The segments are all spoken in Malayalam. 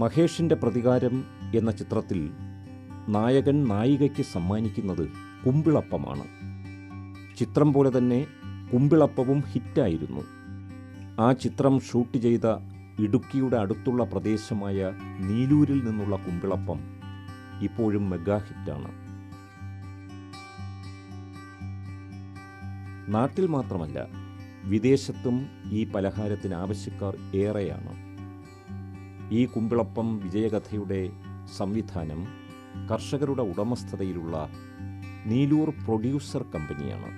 മഹേഷിന്റെ പ്രതികാരം എന്ന ചിത്രത്തിൽ നായകൻ നായികയ്ക്ക് സമ്മാനിക്കുന്നത് കുമ്പിളപ്പമാണ്. ചിത്രം പോലെ തന്നെ കുമ്പിളപ്പവും ഹിറ്റായിരുന്നു. ആ ചിത്രം ഷൂട്ട് ചെയ്ത ഇടുക്കിയുടെ അടുത്തുള്ള പ്രദേശമായ നീലൂരിൽ നിന്നുള്ള കുമ്പിളപ്പം ഇപ്പോഴും മെഗാ ഹിറ്റാണ്. നാട്ടിൽ മാത്രമല്ല വിദേശത്തും ഈ പലഹാരത്തിന് ആവശ്യക്കാർ ഏറെയാണ്. ഈ കുമ്പിളപ്പം വിജയകഥയുടെ സംവിധാനം കർഷകരുടെ ഉടമസ്ഥതയിലുള്ള നീലൂർ പ്രൊഡ്യൂസർ കമ്പനിയാണ്.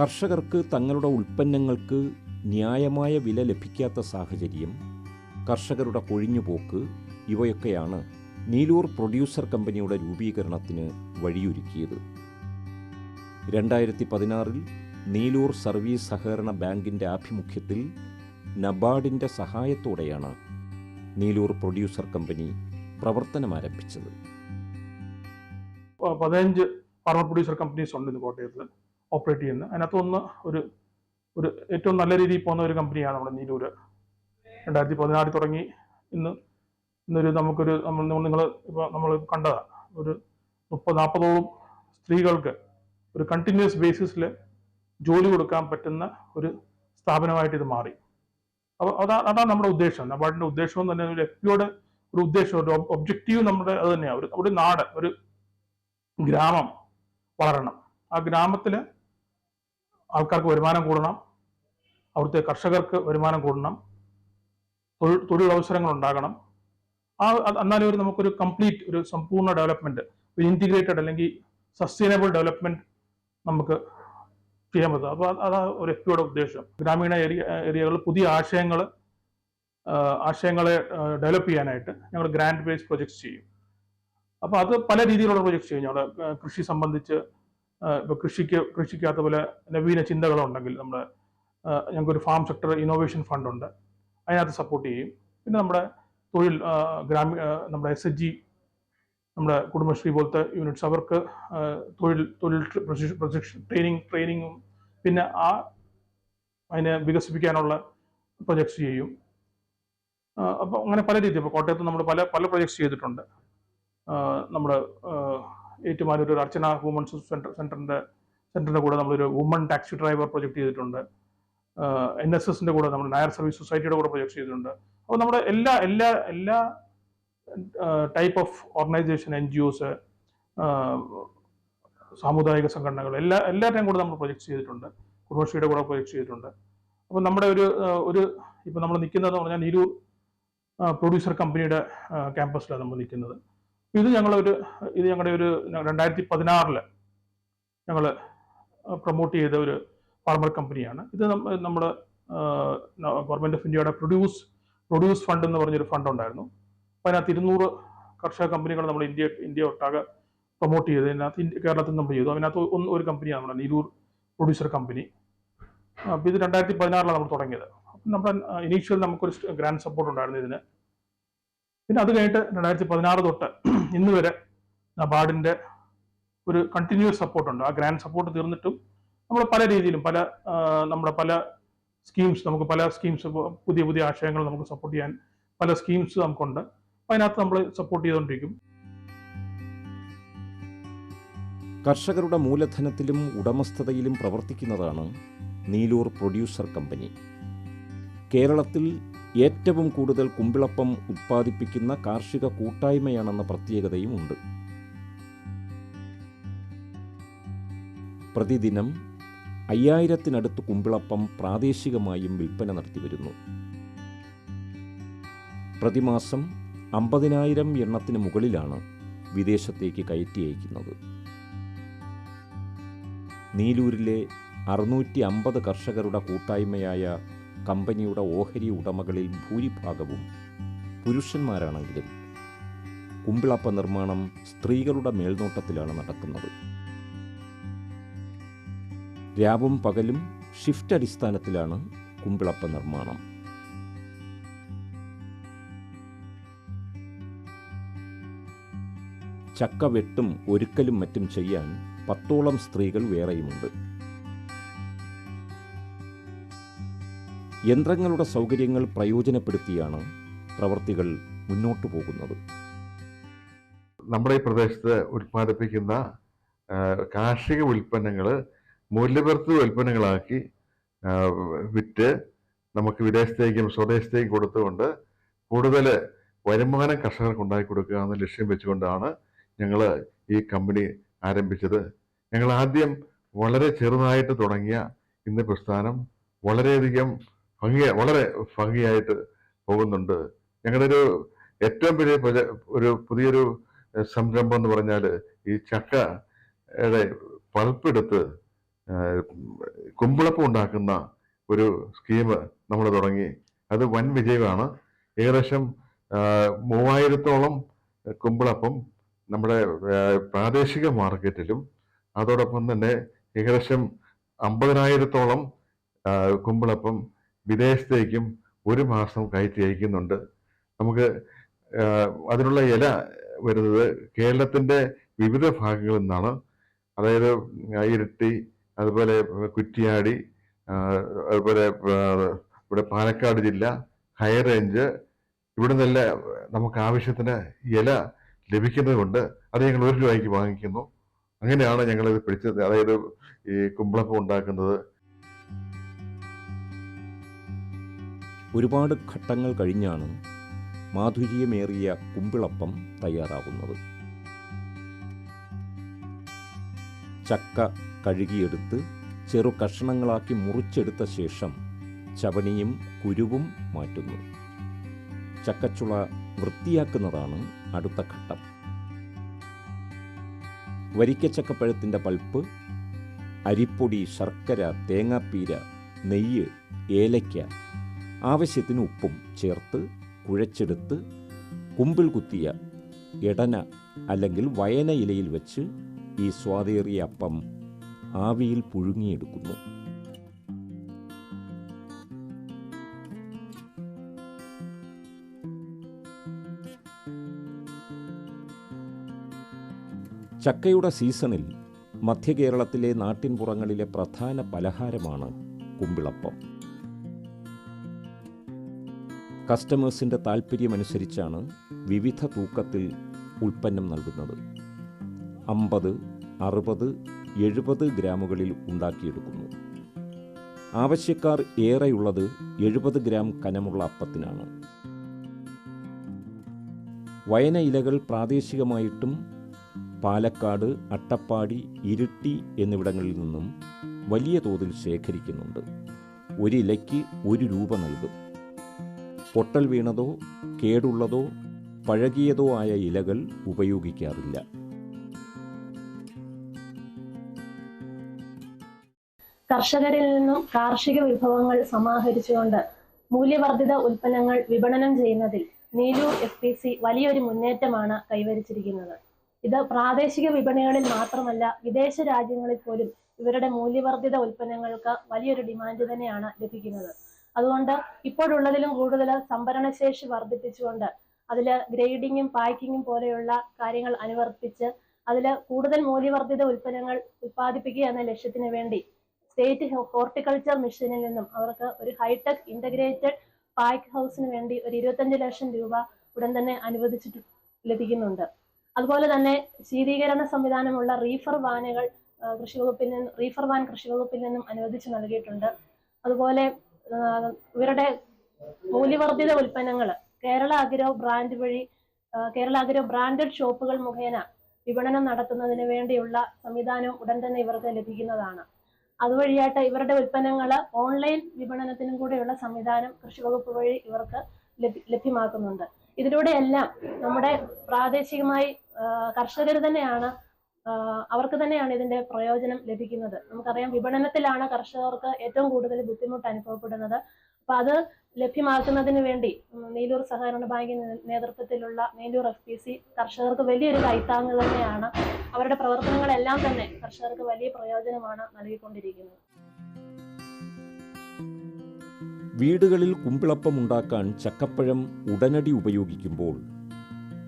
കർഷകർക്ക് തങ്ങളുടെ ഉൽപ്പന്നങ്ങൾക്ക് ന്യായമായ വില ലഭിക്കാത്ത സാഹചര്യം കർഷകരുടെ കൊഴിഞ്ഞുപോക്ക് ഇവയൊക്കെയാണ് നീലൂർ പ്രൊഡ്യൂസർ കമ്പനിയുടെ രൂപീകരണത്തിന് വഴിയൊരുക്കിയത്. രണ്ടായിരത്തി പതിനാറിൽ നീലൂർ സർവീസ് സഹകരണ ബാങ്കിന്റെ ആഭിമുഖ്യത്തിൽ നബാർഡിന്റെ സഹായത്തോടെയാണ് നീലൂർ പ്രൊഡ്യൂസർ കമ്പനി പ്രവർത്തനം ആരംഭിച്ചത്. പതിനഞ്ച് ഫാർമർ പ്രൊഡ്യൂസർ കമ്പനീസ് ഉണ്ട് ഇന്ന് കോട്ടയത്ത് ഓപ്പറേറ്റ് ചെയ്യുന്നത് അതിനകത്തൊന്ന് ഒരു ഒരു ഏറ്റവും നല്ല രീതിയിൽ പോകുന്ന ഒരു കമ്പനിയാണ് നമ്മുടെ നീലൂർ. രണ്ടായിരത്തി പതിനാറിൽ തുടങ്ങി. ഇന്ന് ഇന്നൊരു നമുക്കൊരു നമ്മൾ നിങ്ങൾ ഇപ്പോൾ നമ്മൾ കണ്ടതാണ് ഒരു മുപ്പത് നാൽപ്പതോളം സ്ത്രീകൾക്ക് ഒരു കണ്ടിന്യൂസ് ബേസിസിൽ ജോലി കൊടുക്കാൻ പറ്റുന്ന ഒരു സ്ഥാപനമായിട്ട് ഇത് മാറി. അപ്പോൾ അതാ അതാണ് നമ്മുടെ ഉദ്ദേശം. നബാർഡിന്റെ ഉദ്ദേശം തന്നെ ഒരു പിയുടെ ഒരു ഉദ്ദേശം ഒരു ഒബ്ജക്റ്റീവ് നമ്മുടെ അത് തന്നെയാണ് ഒരു ഒരു നാട് ഒരു ഗ്രാമം വളരണം. ആ ഗ്രാമത്തിൽ ആൾക്കാർക്ക് വരുമാനം കൂടണം. അവിടുത്തെ കർഷകർക്ക് വരുമാനം കൂടണം. തൊഴിൽ തൊഴിലവസരങ്ങൾ ഉണ്ടാകണം. ആ എന്നാലേ ഒരു നമുക്കൊരു കംപ്ലീറ്റ് ഒരു സമ്പൂർണ ഡെവലപ്മെന്റ് ഒരു ഇന്റിഗ്രേറ്റഡ് അല്ലെങ്കിൽ സസ്റ്റൈനബിൾ ഡെവലപ്മെന്റ് നമുക്ക് ചെയ്യാൻ പറ്റും അപ്പോൾ അതാ ഒരു എഫ് പിയുടെ ഉദ്ദേശം. ഗ്രാമീണ ഏരിയ ഏരിയകളിൽ പുതിയ ആശയങ്ങൾ ആശയങ്ങളെ ഡെവലപ്പ് ചെയ്യാനായിട്ട് ഞങ്ങൾ ഗ്രാൻഡ് ബേസ് പ്രൊജക്ട്സ് ചെയ്യും. അപ്പോൾ അത് പല രീതിയിലുള്ള പ്രൊജക്ട്സ് ചെയ്യും. ഞങ്ങൾ കൃഷി സംബന്ധിച്ച് ഇപ്പോൾ കൃഷിക്ക് കൃഷിക്കകത്ത് പോലെ നവീന ചിന്തകളുണ്ടെങ്കിൽ നമ്മുടെ ഞങ്ങൾക്കൊരു ഫാം സെക്ടർ ഇന്നോവേഷൻ ഫണ്ട് ഉണ്ട്. അതിനകത്ത് സപ്പോർട്ട് ചെയ്യും. പിന്നെ നമ്മുടെ തൊഴിൽ ഗ്രാമീണ ഗ്രാമീ നമ്മുടെ എസ് എച്ച് ജി നമ്മുടെ കുടുംബശ്രീ പോലത്തെ യൂണിറ്റ്സ് അവർക്ക് തൊഴിൽ തൊഴിൽ പ്രശിക്ഷ ട്രെയിനിങ് ട്രെയിനിങ്ങും പിന്നെ ആ അതിനെ വികസിപ്പിക്കാനുള്ള പ്രൊജക്ട്സ് ചെയ്യും. അപ്പോൾ അങ്ങനെ പല രീതിയിൽ ഇപ്പോൾ കോട്ടയത്ത് നമ്മൾ പല പല പ്രൊജക്ട്സ് ചെയ്തിട്ടുണ്ട്. നമ്മുടെ ഏറ്റുമാനൂർ ഒരു അർച്ചന വുമൺസ് സെന്റർ സെന്ററിന്റെ സെന്ററിന്റെ കൂടെ നമ്മളൊരു വുമൺ ടാക്സി ഡ്രൈവർ പ്രൊജക്ട് ചെയ്തിട്ടുണ്ട്. എൻ എസ് എസിന്റെ കൂടെ നമ്മൾ നായർ സർവീസ് സൊസൈറ്റിയുടെ കൂടെ പ്രൊജക്ട് ചെയ്തിട്ടുണ്ട്. അപ്പോൾ നമ്മുടെ എല്ലാ എല്ലാ എല്ലാ type of organisation N G Os സാമുദായിക സംഘടനകൾ എല്ലാ എല്ലാവരുടെയും കൂടെ നമ്മൾ പ്രൊജക്ട് ചെയ്തിട്ടുണ്ട്. കുടുംബശ്രീയുടെ കൂടെ പ്രൊജക്ട് ചെയ്തിട്ടുണ്ട്. അപ്പോൾ നമ്മുടെ ഒരു ഒരു ഇപ്പം നമ്മൾ നിൽക്കുന്നതെന്ന് പറഞ്ഞാൽ നീരൂർ പ്രൊഡ്യൂസർ കമ്പനിയുടെ ക്യാമ്പസിലാണ് നമ്മൾ നിൽക്കുന്നത്. ഇത് ഞങ്ങളൊരു ഇത് ഞങ്ങളുടെ ഒരു രണ്ടായിരത്തി പതിനാറിൽ ഞങ്ങൾ പ്രൊമോട്ട് ചെയ്ത ഒരു ഫാർമർ കമ്പനിയാണ് ഇത് നമ്മൾ ഗവൺമെന്റ് ഓഫ് ഇന്ത്യയുടെ പ്രൊഡ്യൂസ് പ്രൊഡ്യൂസ് ഫണ്ട് എന്ന് പറഞ്ഞൊരു ഫണ്ട് ഉണ്ടായിരുന്നു. അതിനകത്ത് ഇരുന്നൂറ് കർഷക കമ്പനികൾ നമ്മൾ ഇന്ത്യ ഇന്ത്യ ഒട്ടാകെ പ്രൊമോട്ട് ചെയ്ത്. അതിനകത്ത് കേരളത്തിൽ നമ്മൾ ചെയ്തു. അതിനകത്ത് ഒന്ന് ഒരു കമ്പനിയാണ് നമ്മുടെ നീരൂർ പ്രൊഡ്യൂസർ കമ്പനി അപ്പോൾ ഇത് രണ്ടായിരത്തി പതിനാറിലാണ് നമ്മൾ തുടങ്ങിയത്. അപ്പം നമ്മുടെ ഇനീഷ്യൽ നമുക്കൊരു ഗ്രാൻഡ് സപ്പോർട്ട് ഉണ്ടായിരുന്നു ഇതിന്. പിന്നെ അത് കഴിഞ്ഞിട്ട് രണ്ടായിരത്തി പതിനാറ് തൊട്ട് ഇന്ന് വരെ നബാർഡിന്റെ ഒരു കണ്ടിന്യൂസ് സപ്പോർട്ട് ഉണ്ട്. ആ ഗ്രാൻഡ് സപ്പോർട്ട് തീർന്നിട്ടും നമ്മൾ പല രീതിയിലും പല നമ്മുടെ പല സ്കീംസ് നമുക്ക് പല സ്കീംസ് പുതിയ പുതിയ ആശയങ്ങൾ നമുക്ക് സപ്പോർട്ട് ചെയ്യാൻ പല സ്കീംസ് നമുക്കുണ്ട്. അതിനകത്ത് നമ്മൾ സപ്പോർട്ട് ചെയ്തുകൊണ്ടിരിക്കും കർഷകരുടെ മൂലധനത്തിലും ഉടമസ്ഥതയിലും പ്രവർത്തിക്കുന്നതാണ് നീലൂർ പ്രൊഡ്യൂസർ കമ്പനി. കേരളത്തിൽ ഏറ്റവും കൂടുതൽ കുമ്പിളപ്പം ഉത്പാദിപ്പിക്കുന്ന കാർഷിക കൂട്ടായ്മയാണെന്ന പ്രത്യേകതയും ഉണ്ട്. പ്രതിദിനം അയ്യായിരത്തിനടുത്ത് കുമ്പിളപ്പം പ്രാദേശികമായും വിൽപ്പന നടത്തിവരുന്നു പ്രതിമാസം അമ്പതിനായിരം എണ്ണത്തിന് മുകളിലാണ് വിദേശത്തേക്ക് കയറ്റി അയക്കുന്നത്. നീലൂരിലെ അറുന്നൂറ്റി അമ്പത് കർഷകരുടെ കൂട്ടായ്മയായ കമ്പനിയുടെ ഓഹരി ഉടമകളിൽ ഭൂരിഭാഗവും പുരുഷന്മാരാണെങ്കിലും കുമ്പിളപ്പ നിർമ്മാണം സ്ത്രീകളുടെ മേൽനോട്ടത്തിലാണ് നടക്കുന്നത്. രാവും പകലും ഷിഫ്റ്റ് അടിസ്ഥാനത്തിലാണ് കുമ്പിളപ്പ നിർമ്മാണം. ചക്ക വെട്ടും ഒരുക്കലും മറ്റും ചെയ്യാൻ പത്തോളം സ്ത്രീകൾ വേറെയുമുണ്ട്. യന്ത്രങ്ങളുടെ സൗകര്യങ്ങൾ പ്രയോജനപ്പെടുത്തിയാണ് പ്രവർത്തികൾ മുന്നോട്ടു പോകുന്നത്. നമ്മുടെ ഈ പ്രദേശത്ത് ഉൽപ്പാദിപ്പിക്കുന്ന കാർഷിക ഉൽപ്പന്നങ്ങൾ മൂല്യവർദ്ധിത ഉൽപ്പന്നങ്ങളാക്കി വിറ്റ് നമുക്ക് വിദേശത്തേക്കും സ്വദേശത്തേക്കും കൊടുത്തുകൊണ്ട് കൂടുതൽ വരുമാനം കർഷകർക്ക് ഉണ്ടാക്കി കൊടുക്കുക എന്ന ലക്ഷ്യം വെച്ചുകൊണ്ടാണ് ഞങ്ങൾ ഈ കമ്പനി ആരംഭിച്ചത്. ഞങ്ങൾ ആദ്യം വളരെ ചെറുതായിട്ട് തുടങ്ങിയ ഇന്ന് പ്രസ്ഥാനം വളരെയധികം ഭംഗി വളരെ ഭംഗിയായിട്ട് പോകുന്നുണ്ട്. ഞങ്ങളുടെ ഒരു ഏറ്റവും വലിയ ഒരു പുതിയൊരു സംരംഭം എന്ന് പറഞ്ഞാൽ ഈ ചക്കയുടെ പൾപ്പെടുത്ത് കുമ്പിളപ്പ് ഉണ്ടാക്കുന്ന ഒരു സ്കീം നമ്മൾ തുടങ്ങി. അത് വൻ വിജയമാണ്. ഏകദേശം മൂവായിരത്തോളം കുമ്പിളപ്പം നമ്മുടെ പ്രാദേശിക മാർക്കറ്റിലും അതോടൊപ്പം തന്നെ ഏകദേശം അമ്പതിനായിരത്തോളം കുമ്പിളപ്പം വിദേശത്തേക്കും ഒരു മാസം കയറ്റി അയക്കുന്നുണ്ട്. നമുക്ക് അതിനുള്ള ഇല വരുന്നത് കേരളത്തിന്റെ വിവിധ ഭാഗങ്ങളിൽ നിന്നാണ്. അതായത് ഇരട്ടി അതുപോലെ കുറ്റിയാടി അതുപോലെ ഇവിടെ പാലക്കാട് ജില്ല ഹൈ റേഞ്ച്. ഇവിടെ നല്ല നമുക്ക് ആവശ്യത്തിന് ഇല ലഭിക്കുന്നത് കൊണ്ട് അത് ഞങ്ങൾ ഒരു രൂപയ്ക്ക് വാങ്ങിക്കുന്നു. അങ്ങനെയാണ് ഞങ്ങൾ ഇത് പിടിച്ചത്. അതായത് ഈ കുമ്പളപ്പം ഉണ്ടാക്കുന്നത്. ഒരുപാട് ഘട്ടങ്ങൾ കഴിഞ്ഞാണ് മാധുര്യമേറിയ കുമ്പിളപ്പം തയ്യാറാകുന്നത് ചക്ക കഴുകിയെടുത്ത് ചെറു കഷ്ണങ്ങളാക്കി മുറിച്ചെടുത്ത ശേഷം ചവണിയും കുരുവും മാറ്റുന്നു. ചക്കച്ചുള വൃത്തിയാക്കുന്നതാണ് അടുത്ത ഘട്ടം. വരിക്കച്ചക്കപ്പഴത്തിന്റെ പൾപ്പ് അരിപ്പൊടി ശർക്കര തേങ്ങാപ്പീര നെയ്യ് ഏലയ്ക്ക ആവശ്യത്തിന് ഉപ്പും ചേർത്ത് കുഴച്ചെടുത്ത് കുമ്പിൽ കുത്തിയ ഇടന അല്ലെങ്കിൽ വയന ഇലയിൽ വെച്ച് ഈ സ്വാതേറിയ അപ്പം ആവിയിൽ പുഴുങ്ങിയെടുക്കുന്നു. ചക്കയുടെ സീസണിൽ മധ്യകേരളത്തിലെ നാട്ടിൻപുറങ്ങളിലെ പ്രധാന പലഹാരമാണ് കുമ്പിളപ്പം. കസ്റ്റമേഴ്സിന്റെ താൽപ്പര്യമനുസരിച്ചാണ് വിവിധ തൂക്കത്തിൽ ഉൽപ്പന്നം നൽകുന്നത്. അമ്പത് അറുപത് എഴുപത് ഗ്രാമുകളിൽ ഉണ്ടാക്കിയെടുക്കുന്നു. ആവശ്യക്കാർ ഏറെയുള്ളത് എഴുപത് ഗ്രാം കനമുള്ള അപ്പത്തിനാണ്. വയന ഇലകൾ പ്രാദേശികമായിട്ടും പാലക്കാട് അട്ടപ്പാടി ഇരിട്ടി എന്നിവിടങ്ങളിൽ നിന്നും വലിയ തോതിൽ ശേഖരിക്കുന്നുണ്ട്. ഒരു ഇലയ്ക്ക് ഒരു രൂപ നൽകും. പൊട്ടൽ വീണതോ കേടുള്ളതോ പഴകിയതോ ആയ ഇലകൾ ഉപയോഗിക്കാറില്ല. കർഷകരിൽ നിന്നും കാർഷിക വിഭവങ്ങൾ സമാഹരിച്ചുകൊണ്ട് മൂല്യവർദ്ധിത ഉൽപ്പന്നങ്ങൾ വിപണനം ചെയ്യുന്നതിൽ നീലൂർ എഫ് വലിയൊരു മുന്നേറ്റമാണ് കൈവരിച്ചിരിക്കുന്നത്. ഇത് പ്രാദേശിക വിപണികളിൽ മാത്രമല്ല വിദേശ രാജ്യങ്ങളിൽ പോലും ഇവരുടെ മൂല്യവർദ്ധിത ഉൽപ്പന്നങ്ങൾക്ക് വലിയൊരു ഡിമാൻഡ് തന്നെയാണ് ലഭിക്കുന്നത്. അതുകൊണ്ട് ഇപ്പോഴുള്ളതിലും കൂടുതൽ സംഭരണശേഷി വർദ്ധിപ്പിച്ചുകൊണ്ട് അതിൽ ഗ്രേഡിങ്ങും പാക്കിങ്ങും പോലെയുള്ള കാര്യങ്ങൾ അനുവർത്തിച്ച് അതിൽ കൂടുതൽ മൂല്യവർദ്ധിത ഉൽപ്പന്നങ്ങൾ ഉൽപ്പാദിപ്പിക്കുക എന്ന ലക്ഷ്യത്തിന് വേണ്ടി സ്റ്റേറ്റ് ഹോർട്ടിക്കൾച്ചർ മിഷനിൽ നിന്നും അവർക്ക് ഒരു ഹൈടെക് ഇന്റഗ്രേറ്റഡ് പാക്ക് ഹൗസിന് വേണ്ടി ഒരു ഇരുപത്തഞ്ച് ലക്ഷം രൂപ ഉടൻ തന്നെ അനുവദിച്ചിട്ട് ലഭിക്കുന്നുണ്ട്. അതുപോലെ തന്നെ ശീതീകരണ സംവിധാനമുള്ള റീഫർ വാനുകൾ കൃഷി വകുപ്പിൽ നിന്നും റീഫർ വാൻ കൃഷി വകുപ്പിൽ നിന്നും അനുവദിച്ചു നൽകിയിട്ടുണ്ട്. അതുപോലെ ഇവരുടെ മൂല്യവർദ്ധിത ഉൽപ്പന്നങ്ങൾ കേരള അഗ്രോ ബ്രാൻഡ് വഴി കേരള അഗ്രോ ബ്രാൻഡഡ് ഷോപ്പുകൾ മുഖേന വിപണനം നടത്തുന്നതിന് വേണ്ടിയുള്ള സംവിധാനം ഉടൻ തന്നെ ഇവർക്ക് ലഭിക്കുന്നതാണ്. അതുവഴിയായിട്ട് ഇവരുടെ ഉൽപ്പന്നങ്ങൾ ഓൺലൈൻ വിപണനത്തിനും കൂടെയുള്ള സംവിധാനം കൃഷി വകുപ്പ് വഴി ഇവർക്ക് ലഭ്യമാക്കുന്നുണ്ട്. ഇതിലൂടെയെല്ലാം നമ്മുടെ പ്രാദേശികമായി കർഷകർ തന്നെയാണ് അവർക്ക് തന്നെയാണ് ഇതിന്റെ പ്രയോജനം ലഭിക്കുന്നത്. നമുക്കറിയാം വിപണനത്തിലാണ് കർഷകർക്ക് ഏറ്റവും കൂടുതൽ ബുദ്ധിമുട്ട് അനുഭവപ്പെടുന്നത്. അപ്പൊ അത് ലഭ്യമാക്കുന്നതിന് വേണ്ടി നെയ്യൂർ സഹകരണ ബാങ്കിന്റെ നേതൃത്വത്തിലുള്ള നീലൂർ എഫ് പി സി കർഷകർക്ക് വലിയൊരു കൈത്താങ്ങ് തന്നെയാണ്. അവരുടെ പ്രവർത്തനങ്ങളെല്ലാം തന്നെ കർഷകർക്ക് വലിയ പ്രയോജനമാണ് നൽകിക്കൊണ്ടിരിക്കുന്നത്. വീടുകളിൽ കുമ്പിളപ്പം ഉണ്ടാക്കാൻ ചക്കപ്പഴം ഉടനടി ഉപയോഗിക്കുമ്പോൾ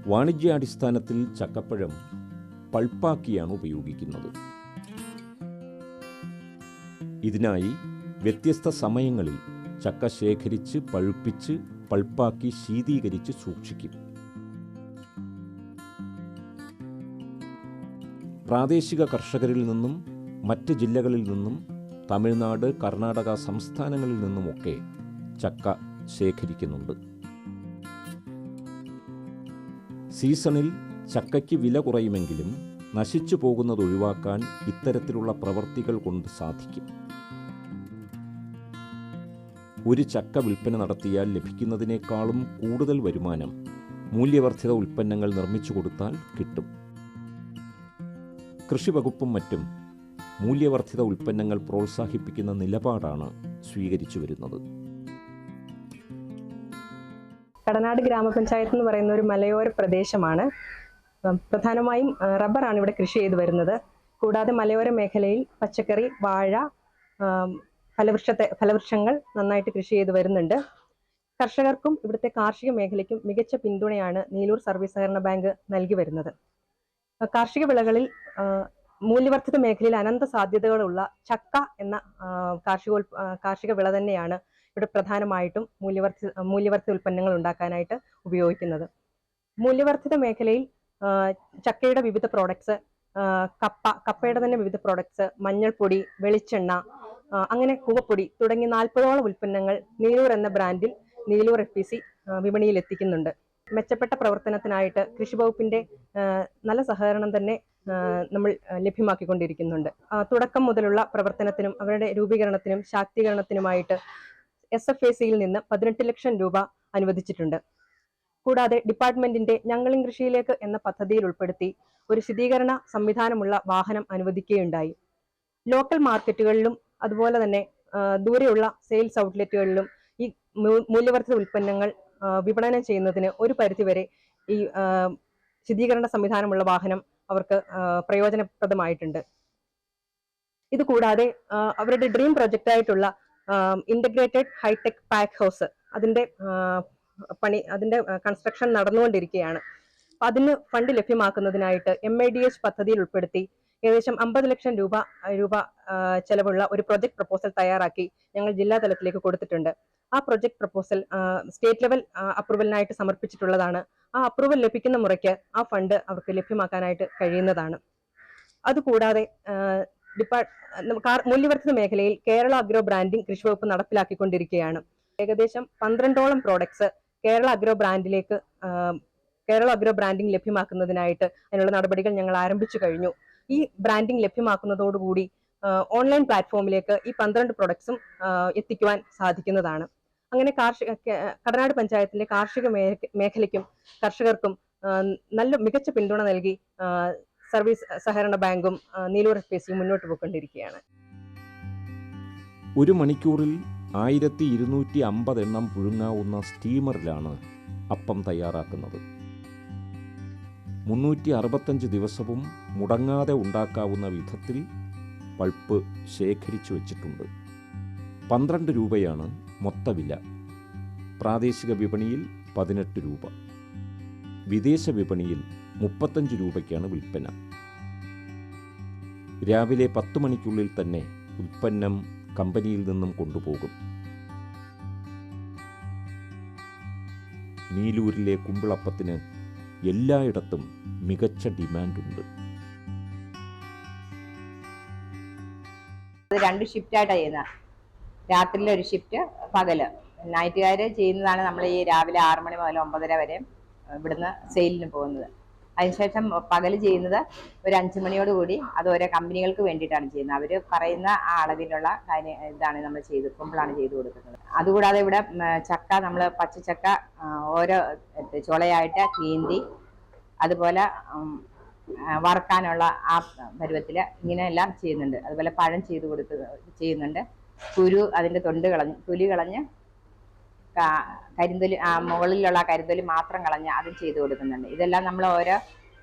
വാണിജ്യാടിസ്ഥാനത്തിൽ ചക്കപ്പഴം പൾപ്പാക്കിയാണ് ഉപയോഗിക്കുന്നത്. ഇതിനായി വ്യത്യസ്ത സമയങ്ങളിൽ ചക്ക ശേഖരിച്ച് പഴുപ്പിച്ച് പൾപ്പാക്കി ശീതീകരിച്ച് സൂക്ഷിക്കും. പ്രാദേശിക കർഷകരിൽ നിന്നും മറ്റ് ജില്ലകളിൽ നിന്നും തമിഴ്നാട് കർണാടക സംസ്ഥാനങ്ങളിൽ നിന്നുമൊക്കെ ചക്ക ശേഖരിക്കുന്നുണ്ട്. സീസണിൽ ചക്കയ്ക്ക് വില കുറയുമെങ്കിലും നശിച്ചു പോകുന്നത് ഒഴിവാക്കാൻ ഇത്തരത്തിലുള്ള പ്രവർത്തികൾ കൊണ്ട് സാധിക്കും. ഒരു ചക്ക വിൽപ്പന നടത്തിയാൽ ലഭിക്കുന്നതിനേക്കാളും കൂടുതൽ വരുമാനം മൂല്യവർദ്ധിത ഉൽപ്പന്നങ്ങൾ നിർമ്മിച്ചു കൊടുത്താൽ കിട്ടും. കൃഷി വകുപ്പും മറ്റും മൂല്യവർദ്ധിത ഉൽപ്പന്നങ്ങൾ പ്രോത്സാഹിപ്പിക്കുന്ന നിലപാടാണ് സ്വീകരിച്ചു വരുന്നത്. കടനാട് ഗ്രാമപഞ്ചായത്ത് എന്ന് പറയുന്ന ഒരു മലയോര പ്രദേശമാണ്. പ്രധാനമായും റബ്ബറാണ് ഇവിടെ കൃഷി ചെയ്തു വരുന്നത്. കൂടാതെ മലയോര മേഖലയിൽ പച്ചക്കറി വാഴ ഫലവൃക്ഷത്തെ ഫലവൃക്ഷങ്ങൾ നന്നായിട്ട് കൃഷി ചെയ്തു വരുന്നുണ്ട്. കർഷകർക്കും ഇവിടുത്തെ കാർഷിക മേഖലയ്ക്കും മികച്ച പിന്തുണയാണ് നീലൂർ സർവീസ് സഹകരണ ബാങ്ക് നൽകി വരുന്നത്. കാർഷിക വിളകളിൽ മൂല്യവർദ്ധിത മേഖലയിൽ അനന്ത സാധ്യതകളുള്ള ചക്ക എന്ന കാർഷികോൽ- കാർഷിക വിള തന്നെയാണ് ഇവിടെ പ്രധാനമായിട്ടും മൂല്യവർദ്ധ മൂല്യവർദ്ധിത ഉൽപ്പന്നങ്ങൾ ഉണ്ടാക്കാനായിട്ട് ഉപയോഗിക്കുന്നത്. മൂല്യവർദ്ധിത മേഖലയിൽ ചക്കയുടെ വിവിധ പ്രോഡക്ട്സ് കപ്പ കപ്പയുടെ തന്നെ വിവിധ പ്രോഡക്ട്സ് മഞ്ഞൾപ്പൊടി വെളിച്ചെണ്ണ അങ്ങനെ കുവപ്പൊടി തുടങ്ങി നാൽപ്പതോളം ഉൽപ്പന്നങ്ങൾ നീലൂർ എന്ന ബ്രാൻഡിൽ നീലൂർ എഫ് പി സി വിപണിയിൽ എത്തിക്കുന്നുണ്ട്. മെച്ചപ്പെട്ട പ്രവർത്തനത്തിനായിട്ട് കൃഷി വകുപ്പിന്റെ നല്ല സഹകരണം തന്നെ നമ്മൾ ലഭ്യമാക്കിക്കൊണ്ടിരിക്കുന്നുണ്ട്. തുടക്കം മുതലുള്ള പ്രവർത്തനത്തിനും അവരുടെ രൂപീകരണത്തിനും ശാക്തീകരണത്തിനുമായിട്ട് എസ് എഫ് എ സിയിൽ നിന്ന് പതിനെട്ട് ലക്ഷം രൂപ അനുവദിച്ചിട്ടുണ്ട്. കൂടാതെ ഡിപ്പാർട്ട്മെന്റിന്റെ ഞങ്ങളും കൃഷിയിലേക്ക് എന്ന പദ്ധതിയിൽ ഉൾപ്പെടുത്തി ഒരു ശുദ്ധീകരണ സംവിധാനമുള്ള വാഹനം അനുവദിക്കുകയുണ്ടായി. ലോക്കൽ മാർക്കറ്റുകളിലും അതുപോലെ തന്നെ ദൂരെയുള്ള സെയിൽസ് ഔട്ട്ലെറ്റുകളിലും ഈ മൂല്യവർദ്ധിത ഉൽപ്പന്നങ്ങൾ വിപണനം ചെയ്യുന്നതിന് ഒരു പരിധിവരെ ഈ ശുദ്ധീകരണ സംവിധാനമുള്ള വാഹനം അവർക്ക് പ്രയോജനപ്രദമായിട്ടുണ്ട്. ഇത് കൂടാതെ അവരുടെ ഡ്രീം പ്രൊജക്റ്റ് ആയിട്ടുള്ള ഇന്റഗ്രേറ്റഡ് ഹൈടെക് പാക്ക് ഹൗസ് അതിന്റെ പണി അതിന്റെ കൺസ്ട്രക്ഷൻ നടന്നുകൊണ്ടിരിക്കുകയാണ്. അതിന് ഫണ്ട് ലഭ്യമാക്കുന്നതിനായിട്ട് എം ഐ ഡി എച്ച് പദ്ധതിയിൽ ഉൾപ്പെടുത്തി ഏകദേശം അമ്പത് ലക്ഷം രൂപ രൂപ ചെലവുള്ള ഒരു പ്രൊജക്ട് പ്രപ്പോസൽ തയ്യാറാക്കി ഞങ്ങൾ ജില്ലാ തലത്തിലേക്ക് കൊടുത്തിട്ടുണ്ട്. ആ പ്രൊജക്ട് പ്രപ്പോസൽ സ്റ്റേറ്റ് ലെവൽ അപ്രൂവലിനായിട്ട് സമർപ്പിച്ചിട്ടുള്ളതാണ്. ആ അപ്രൂവൽ ലഭിക്കുന്ന മുറയ്ക്ക് ആ ഫണ്ട് അവർക്ക് ലഭ്യമാക്കാനായിട്ട് കഴിയുന്നതാണ്. അതുകൂടാതെ ഡിപ്പാർട്ട് മൂല്യവർദ്ധിത മേഖലയിൽ കേരള അഗ്രോ ബ്രാൻഡിംഗ് കൃഷി വകുപ്പ് നടപ്പിലാക്കിക്കൊണ്ടിരിക്കുകയാണ്. ഏകദേശം പന്ത്രണ്ടോളം പ്രോഡക്ട്സ് കേരള അഗ്രോ ബ്രാൻഡിലേക്ക് കേരള അഗ്രോ ബ്രാൻഡിംഗ് ലഭ്യമാക്കുന്നതിനായിട്ട് അതിനുള്ള നടപടികൾ ഞങ്ങൾ ആരംഭിച്ചു കഴിഞ്ഞു. ഈ ബ്രാൻഡിംഗ് ലഭ്യമാക്കുന്നതോടുകൂടി ഓൺലൈൻ പ്ലാറ്റ്ഫോമിലേക്ക് ഈ പന്ത്രണ്ട് പ്രൊഡക്ട്സും എത്തിക്കുവാൻ സാധിക്കുന്നതാണ്. അങ്ങനെ കാർഷിക കടനാട് പഞ്ചായത്തിന്റെ കാർഷിക മേഖ- മേഖലയ്ക്കും കർഷകർക്കും നല്ല മികച്ച പിന്തുണ നൽകി സർവീസ് സഹകരണ ബാങ്കും നീലൂർ എഫ് സിയും മുന്നോട്ട് പോയിക്കൊണ്ടിരിക്കുകയാണ്. ഒരു മണിക്കൂറിൽ ആയിരത്തി ഇരുന്നൂറ്റി അമ്പത് എണ്ണം പുഴുങ്ങാവുന്ന സ്റ്റീമറിലാണ് അപ്പം തയ്യാറാക്കുന്നത്. മുന്നൂറ്റി അറുപത്തഞ്ച് ദിവസവും മുടങ്ങാതെ ഉണ്ടാക്കാവുന്ന വിധത്തിൽ പൾപ്പ് ശേഖരിച്ചു വച്ചിട്ടുണ്ട്. പന്ത്രണ്ട് രൂപയാണ് മൊത്തവില പ്രാദേശിക വിപണിയിൽ പതിനെട്ട് രൂപ. വിദേശ വിപണിയിൽ മുപ്പത്തഞ്ച് രൂപയ്ക്കാണ് വിൽപ്പന. രാവിലെ പത്ത് മണിക്കുള്ളിൽ തന്നെ ഉൽപ്പന്നം കമ്പനിയിൽ നിന്നും കൊണ്ടുപോകും. നീലൂരിലെ കുമ്പിളപ്പത്തിന് എല്ലായിടത്തും മികച്ച ഡിമാൻഡുണ്ട്. രണ്ട് ഷിഫ്റ്റായിട്ടാണ് ചെയ്യുന്നത് രാത്രിയിലെ ഒരു ഷിഫ്റ്റ് പകൽ. നൈറ്റുകാർ ചെയ്യുന്നതാണ് നമ്മൾ ഈ രാവിലെ ആറ് മണി മുതൽ ഒമ്പതര വരെ ഇവിടുന്ന് സെയിലിന് പോകുന്നത്. അതിനുശേഷം പകൽ ചെയ്യുന്നത് ഒരു അഞ്ച് മണിയോട് കൂടി അത് ഓരോ കമ്പനികൾക്ക് വേണ്ടിയിട്ടാണ് ചെയ്യുന്നത്. അവർ പറയുന്ന ആ അളവിലുള്ള കാര്യം ഇതാണ് നമ്മൾ ചെയ്ത് കുമ്പിളാണ് ചെയ്തു കൊടുക്കുന്നത്. അതുകൂടാതെ ഇവിടെ ചക്ക നമ്മൾ പച്ചച്ചക്ക ചക്ക ഓരോ ചുളയായിട്ട് കീന്തി അതുപോലെ വറുക്കാനുള്ള ആ പരുവത്തിൽ ഇങ്ങനെയെല്ലാം ചെയ്യുന്നുണ്ട്. അതുപോലെ പഴം ചെയ്ത് കൊടുത്ത് ചെയ്യുന്നുണ്ട്. കുരു അതിന്റെ തൊണ്ട് കളഞ്ഞ് തൊലി കളഞ്ഞ് കരിന്തൊലി മുകളിലുള്ള കരിന്തൊലി മാത്രം കളഞ്ഞ് അതും ചെയ്തു കൊടുക്കുന്നുണ്ട്. ഇതെല്ലാം നമ്മൾ ഓരോ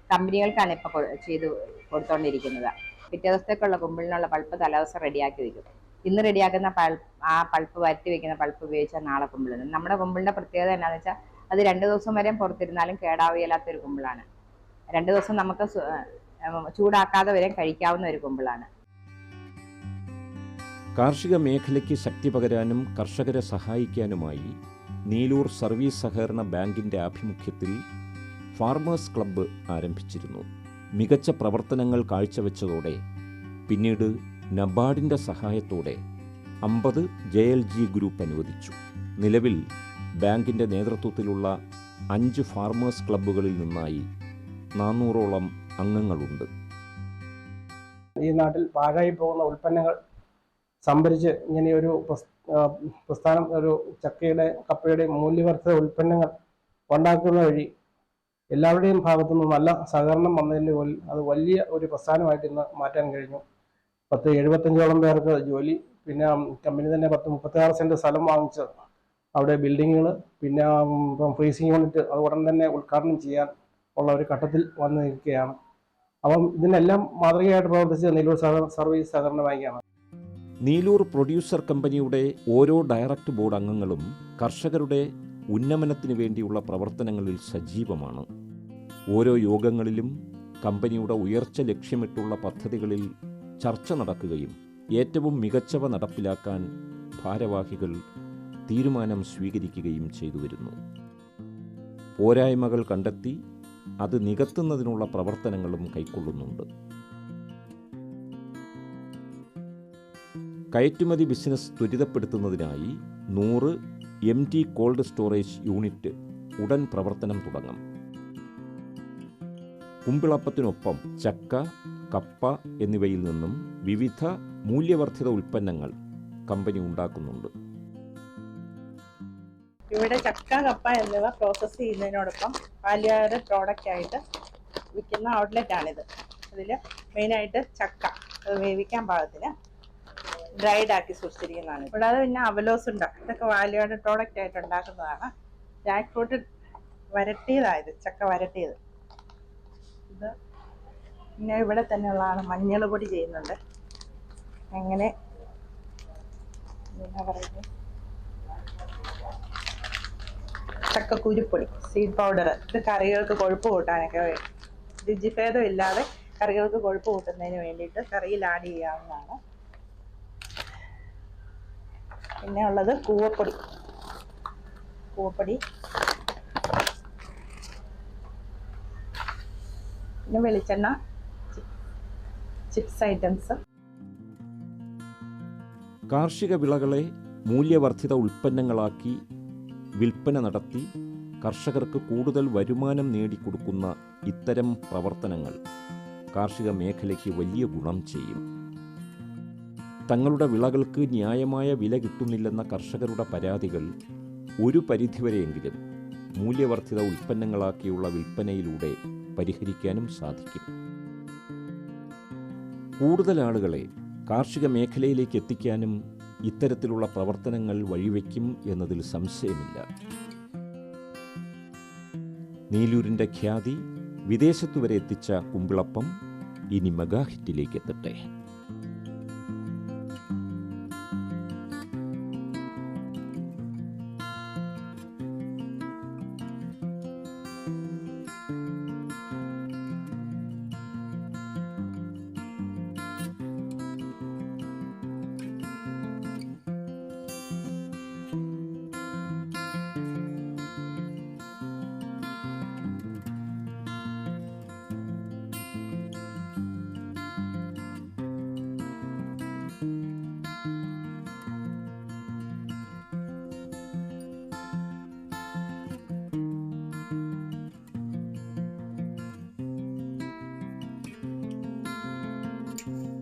കമ്പനികൾക്കാണ് ഇപ്പോൾ ചെയ്തു കൊടുത്തോണ്ടിരിക്കുന്നത്. പിറ്റേ ദിവസത്തേക്കുള്ള കുമ്പിളിനുള്ള പൾപ്പ് തലേദിവസം റെഡിയാക്കി വെക്കും. ഇന്ന് റെഡിയാക്കുന്ന പൾപ്പ് ആ പൾപ്പ് വരട്ടി വെക്കുന്ന പൾപ്പ് ഉപയോഗിച്ചാൽ നാളെ കുമ്പിളിന് നമ്മുടെ കുമ്പിളിന്റെ പ്രത്യേകത എന്താണെന്ന് വെച്ചാൽ അത് രണ്ട് ദിവസം വരെ പുറത്തിരുന്നാലും കേടാവുകയില്ലാത്തൊരു കുമ്പിളാണ്. രണ്ട് ദിവസം നമുക്ക് ചൂടാക്കാതെ വരെ കഴിക്കാവുന്ന ഒരു കുമ്പിളാണ്. കാർഷിക മേഖലയ്ക്ക് ശക്തി പകരാനും കർഷകരെ സഹായിക്കാനുമായി നീലൂർ സർവീസ് സഹകരണ ബാങ്കിന്റെ ആഭിമുഖ്യത്തിൽ ഫാർമേഴ്സ് ക്ലബ്ബ് ആരംഭിച്ചിരുന്നു. മികച്ച പ്രവർത്തനങ്ങൾ കാഴ്ചവെച്ചതോടെ പിന്നീട് നബാർഡിന്റെ സഹായത്തോടെ അമ്പത് ജെ എൽ ജി ഗ്രൂപ്പ് അനുവദിച്ചു. നിലവിൽ ബാങ്കിന്റെ നേതൃത്വത്തിലുള്ള അഞ്ച് ഫാർമേഴ്സ് ക്ലബ്ബുകളിൽ നിന്നായി നാനൂറോളം അംഗങ്ങളുണ്ട്. ഈ നാട്ടിൽ പാഴായി പോകുന്ന ഉൽപ്പന്നങ്ങൾ സംഭരിച്ച് ഇങ്ങനെയൊരു ഒരു പ്രസ്ഥാനം ഒരു ചക്കയുടെ കപ്പയുടെ മൂല്യവർദ്ധിത ഉൽപ്പന്നങ്ങൾ ഉണ്ടാക്കുന്ന വഴി എല്ലാവരുടെയും ഭാഗത്തു നിന്നും നല്ല സഹകരണം വന്നതിന്റെ അത് വലിയ ഒരു പ്രസ്ഥാനമായിട്ട് ഇന്ന് മാറ്റാൻ കഴിഞ്ഞു. പത്ത് എഴുപത്തഞ്ചോളം പേർക്ക് ജോലി പിന്നെ കമ്പനി തന്നെ പത്ത് മുപ്പത്താറ് സെന്റ് സ്ഥലം വാങ്ങിച്ച് അവിടെ ബിൽഡിങ്ങുകൾ പിന്നെ ഇപ്പം ഫ്രീസിങ് യൂണിറ്റ് അത് ഉടൻ തന്നെ ഉദ്ഘാടനം ചെയ്യാൻ ഉള്ള ഒരു ഘട്ടത്തിൽ വന്നിരിക്കുകയാണ്. അപ്പം ഇതിനെല്ലാം മാതൃകയായിട്ട് പ്രവർത്തിച്ചത് നെല്ലൂർ സർവീസ് സഹകരണ ബാങ്കാണ് നീലൂർ പ്രൊഡ്യൂസർ കമ്പനിയുടെ ഓരോ ഡയറക്ട് ബോർഡ് അംഗങ്ങളും കർഷകരുടെ ഉന്നമനത്തിന് വേണ്ടിയുള്ള പ്രവർത്തനങ്ങളിൽ സജീവമാണ്. ഓരോ യോഗങ്ങളിലും കമ്പനിയുടെ ഉയർച്ച ലക്ഷ്യമിട്ടുള്ള പദ്ധതികളിൽ ചർച്ച നടക്കുകയും ഏറ്റവും മികച്ചവ നടപ്പിലാക്കാൻ ഭാരവാഹികൾ തീരുമാനം സ്വീകരിക്കുകയും ചെയ്തു വരുന്നു. പോരായ്മകൾ കണ്ടെത്തി അത് നികത്തുന്നതിനുള്ള പ്രവർത്തനങ്ങളും കൈക്കൊള്ളുന്നുണ്ട്. കയറ്റുമതി ബിസിനസ് ത്വരിതപ്പെടുത്തുന്നതിനായി നൂറ് M T cold storage unit ഉടൻ പ്രവർത്തനം തുടങ്ങും. കുമ്പിളപ്പത്തിനൊപ്പം ചക്ക കപ്പ എന്നിവയിൽ നിന്നും വിവിധ മൂല്യവർദ്ധിത ഉൽപ്പന്നങ്ങൾ കമ്പനി ഉണ്ടാക്കുന്നുണ്ട്. ഇവിടെ ചക്ക കപ്പ എന്നിവ പ്രോസസ്സ് ചെയ്യുന്നതിനോടൊപ്പം പാലുകാരുടെ പ്രോഡക്റ്റ് ആയിട്ട് വിൽക്കുന്ന ഔട്ട്ലെറ്റ് ആണിത്. അതിൽ മെയിനായിട്ട് ചക്ക അത് വേവിക്കാൻ പാകത്തിന് ഡ്രൈഡ് ആക്കി സൂക്ഷിച്ചിരിക്കുന്നതാണ്. കൂടാതെ പിന്നെ അവലോസ് ഉണ്ട്. ഇതൊക്കെ വാലുകാരുടെ പ്രോഡക്റ്റ് ആയിട്ട് ഉണ്ടാക്കുന്നതാണ്. ജാക്ക് ഫ്രൂട്ട് വരട്ടിയതായത്. ചക്ക വരട്ടിയത്. ഇത് പിന്നെ ഇവിടെ തന്നെയുള്ളതാണ്. മഞ്ഞൾ പൊടി ചെയ്യുന്നുണ്ട്. എങ്ങനെ? പറയുന്നത്? ചക്കക്കുരുപ്പൊടി സീഡ് പൗഡർ ഇത് കറികൾക്ക് കൊഴുപ്പ് കൂട്ടാനൊക്കെ രുചിഭേദമില്ലാതെ കറികൾക്ക് കൊഴുപ്പ് കൂട്ടുന്നതിന് വേണ്ടിയിട്ട് കറിയിൽ ആഡ് ചെയ്യാവുന്നതാണ്. പിന്നെ ഉള്ളത് കൂവപ്പൊടി. കൂവപ്പൊടി. പിന്നെ വെളിച്ചെണ്ണ. Chips items. കാർഷിക വിളകളെ മൂല്യവർദ്ധിത ഉൽപ്പന്നങ്ങളാക്കി വിൽപ്പന നടത്തി കർഷകർക്ക് കൂടുതൽ വരുമാനം നേടിക്കൊടുക്കുന്ന ഇത്തരം പ്രവർത്തനങ്ങൾ കാർഷിക മേഖലയ്ക്ക് വലിയ ഗുണം ചെയ്യും. തങ്ങളുടെ വിളകൾക്ക് ന്യായമായ വില കിട്ടുന്നില്ലെന്ന കർഷകരുടെ പരാതികൾ ഒരു പരിധിവരെയെങ്കിലും മൂല്യവർദ്ധിത ഉൽപ്പന്നങ്ങളാക്കിയുള്ള വിൽപ്പനയിലൂടെ പരിഹരിക്കാനും സാധിക്കും. കൂടുതൽ ആളുകളെ കാർഷിക മേഖലയിലേക്ക് എത്തിക്കാനും ഇത്തരത്തിലുള്ള പ്രവർത്തനങ്ങൾ വഴിവെക്കും എന്നതിൽ സംശയമില്ല. നീലൂരിന്റെ ഖ്യാതി വിദേശത്തുവരെ എത്തിച്ച കുമ്പിളപ്പം ഇനി മെഗാഹിറ്റിലേക്ക്